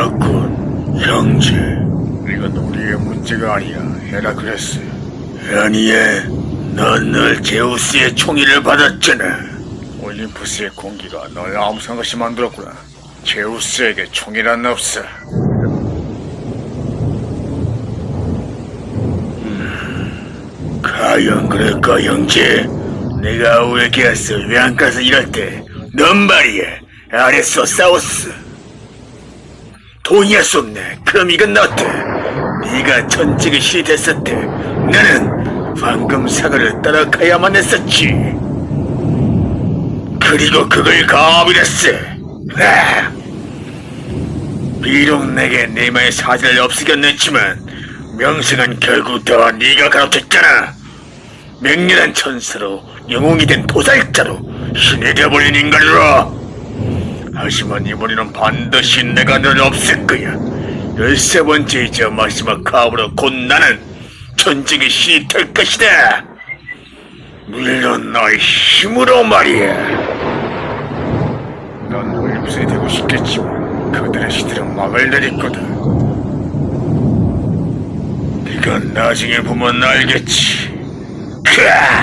황제, 이건 우리의 문제가 아니야. 헤라클레스. 아니야. 넌늘 제우스의 총의를 받았잖아. 올림푸스의 공기가 널 암송한 것이 만들었구나. 제우스에게 총이란 없어. 음, 과연 그럴까, 형제? 내가 외계에서 외양가서 일할 때, 넌 말이야, 아레소 사우스. 동의할 수 없네. 그럼 이건 어때? 네가 전직을 시됐을 때 나는 황금 사과를 따라가야만 했었지. 그리고 그걸 가업이랬어. 아! 비록 내게 네마의 사진을 없애겼냈지만 명승은 결국 다 네가 가로챘잖아. 맹렬한 천사로 영웅이 된 도살자로 신이 되어버린 인간으로. 하지만 이번에는 반드시 내가 너를 없앨 거야. 열세 번째이자 마지막 가업으로 곧 나는 전쟁의 신이 될 것이다. 물론 너의 힘으로 말이야. 넌 올림푸스에 되고 싶겠지만 그들의 시들은 막을 내렸거든. 이건 나중에 보면 알겠지. 크아!